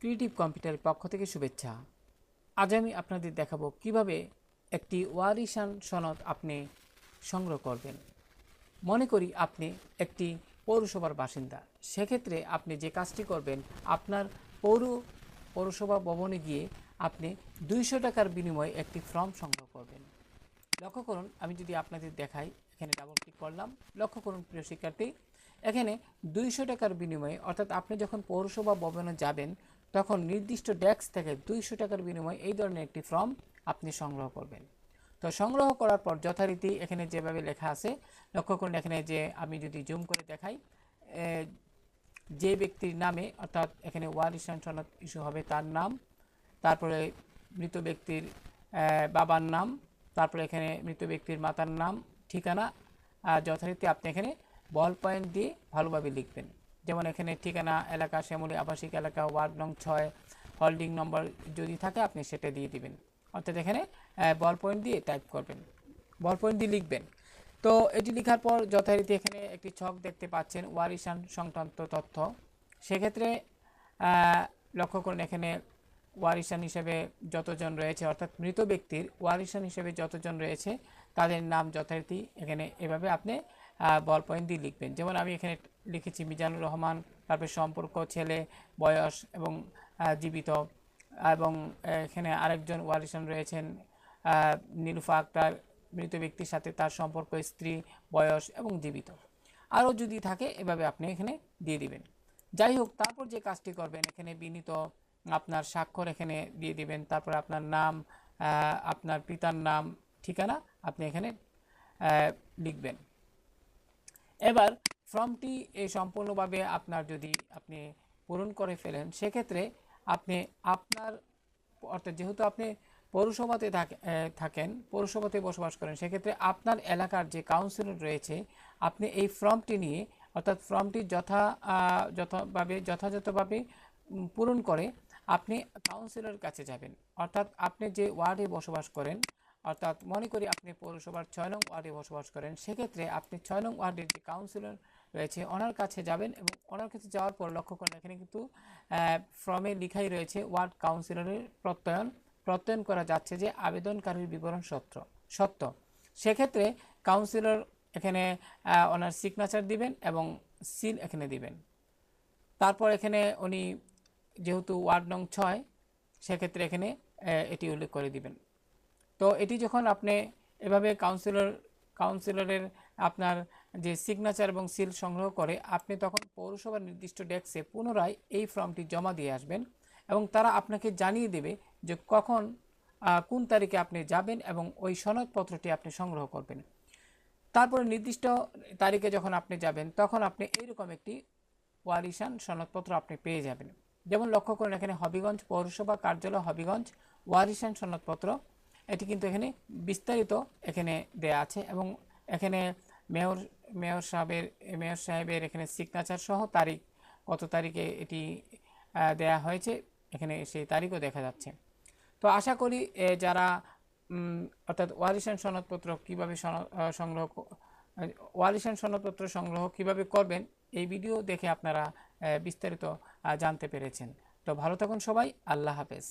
Creative কম্পিউটারের পক্ষ থেকে শুভেচ্ছা। আজ আমি আপনাদের দেখাবো কীভাবে একটি ওয়ারিশান সনদ আপনি সংগ্রহ করবেন। মনে করি আপনি একটি পৌরসভার বাসিন্দা। সেক্ষেত্রে আপনি যে কাজটি করবেন, আপনার পৌর, পৌরসভা ভবনে গিয়ে আপনি দুইশো টাকার বিনিময়ে একটি ফর্ম সংগ্রহ করবেন। লক্ষ্য করুন, আমি যদি আপনাদের দেখাই, এখানে ডাবল ক্লিক করলাম। লক্ষ্য করুন, প্রিয় শিক্ষার্থী, এখানে দুইশো টাকার বিনিময়ে, অর্থাৎ আপনি যখন পৌরসভা ভবনে যাবেন তখন নির্দিষ্ট ডেস্ক থেকে দুইশো টাকার বিনিময়ে এই ধরনের একটি ফর্ম আপনি সংগ্রহ করবেন। তো সংগ্রহ করার পর যথারীতি এখানে যেভাবে লেখা আছে, লক্ষ্য করুন এখানে যে আমি যদি জুম করে দেখাই যে ব্যক্তির নামে, অর্থাৎ এখানে ওয়ারিশান সনদ ইস্যু হবে তার নাম, তারপরে মৃত ব্যক্তির বাবার নাম, তারপরে এখানে মৃত ব্যক্তির মাতার নাম, ঠিকানা, আর যথারীতি আপনি এখানে বল পয়েন্ট দিয়ে ভালোভাবে লিখবেন। যেমন এখানে ঠিকানা, এলাকা, শ্যামলী আবাসিক এলাকা, ওয়ার্ড নং ছয়, হোল্ডিং নম্বর যদি থাকে আপনি সেটা দিয়ে দিবেন। অর্থাৎ এখানে বল পয়েন্ট দিয়ে টাইপ করবেন। বল পয়েন্ট দিয়ে লিখবেন। তো এটি লেখার পর যথারীতি এখানে একটি ছক দেখতে পাচ্ছেন, ওয়ারিশান সংক্রান্ত তথ্য। সেক্ষেত্রে লক্ষ্য করুন এখানে ওয়ারিশান হিসেবে যতজন রয়েছে, অর্থাৎ মৃত ব্যক্তির ওয়ারিশান হিসেবে যতজন রয়েছে, তাদের নাম যথারীতি এখানে এভাবে আপনি বল পয়েন্ট দিয়ে লিখবেন। যেমন আমি এখানে লিখেছি, মিজানুর রহমান, তারপরে সম্পর্ক, ছেলে, বয়স এবং জীবিত। এবং এখানে আরেকজন ওয়ারিশান রয়েছেন নীলুফা আক্তার, মৃত ব্যক্তির সাথে তার সম্পর্ক, স্ত্রী, বয়স এবং জীবিত। আরও যদি থাকে, এভাবে আপনি এখানে দিয়ে দিবেন। যাই হোক, তারপর যে কাজটি করবেন, এখানে বিনীত আপনার স্বাক্ষর এখানে দিয়ে দিবেন। তারপর আপনার নাম আপনার পিতার নাম, ঠিকানা আপনি এখানে লিখবেন। এবার ফর্মটি সম্পূর্ণভাবে আপনার যদি আপনি পূরণ করে ফেলেন, সেক্ষেত্রে আপনি আপনার, অর্থাৎ যেহেতু আপনি পৌরসভাতে থাকেন, পৌরসভাতে বসবাস করেন, সেক্ষেত্রে আপনার এলাকার যে কাউন্সিলর রয়েছে, আপনি এই ফর্মটি নিয়ে, অর্থাৎ ফর্মটি যথা যথাভাবে, যথাযথভাবে পূরণ করে আপনি কাউন্সিলরের কাছে যাবেন। অর্থাৎ আপনি যে ওয়ার্ডে বসবাস করেন অর্থাৎ মনে করি আপনি পৌরসভার ছয় নং ওয়ার্ডে বসবাস করেন, সেক্ষেত্রে আপনি ছয় নং ওয়ার্ডের যে কাউন্সিলর রয়েছে, ওনার কাছে যাবেন এবং ওনার কাছে যাওয়ার পর লক্ষ্য করেন, এখানে কিন্তু ফর্মে লিখাই রয়েছে ওয়ার্ড কাউন্সিলরের প্রত্যয়ন। প্রত্যয়ন করা যাচ্ছে যে আবেদনকারীর বিবরণ সত্য সত্য। সেক্ষেত্রে কাউন্সিলর এখানে ওনার সিগনেচার দিবেন এবং সিল এখানে দিবেন। তারপর এখানে উনি যেহেতু ওয়ার্ড নং ছয়, সেক্ষেত্রে এখানে এটি উল্লেখ করে দিবেন। তো এটি যখন আপনি এভাবে কাউন্সিলর কাউন্সিলরের আপনার যে সিগনেচার এবং সিল সংগ্রহ করে, আপনি তখন পৌরসভার নির্দিষ্ট ডেস্কে পুনরায় এই ফর্মটি জমা দিয়ে আসবেন এবং তারা আপনাকে জানিয়ে দেবে যে কখন কোন তারিখে আপনি যাবেন এবং ওই সনদপত্রটি আপনি সংগ্রহ করবেন। তারপরে নির্দিষ্ট তারিখে যখন আপনি যাবেন, তখন আপনি এইরকম একটি ওয়ারিশান সনদপত্র আপনি পেয়ে যাবেন। যেমন লক্ষ্য করুন, এখানে হবিগঞ্জ পৌরসভা কার্যালয় হবিগঞ্জ ওয়ারিশান সনদপত্র এটি কিন্তু এখানে বিস্তারিত এখানে দেয়া আছে এবং এখানে মেয়র মেয়র সাহেবের মেয়র সাহেবের এখানে সিগনেচার সহ তারিখ, কত তারিখে এটি দেয়া হয়েছে, এখানে সেই তারিখও দেখা যাচ্ছে। তো আশা করি যারা অর্থাৎ ওয়ারিশান সনদপত্র কীভাবে সংগ্রহ ওয়ারিশান সনদপত্র সংগ্রহ কীভাবে করবেন, এই ভিডিও দেখে আপনারা বিস্তারিত জানতে পেরেছেন। তো ভালো থাকুন সবাই, আল্লাহ হাফেজ।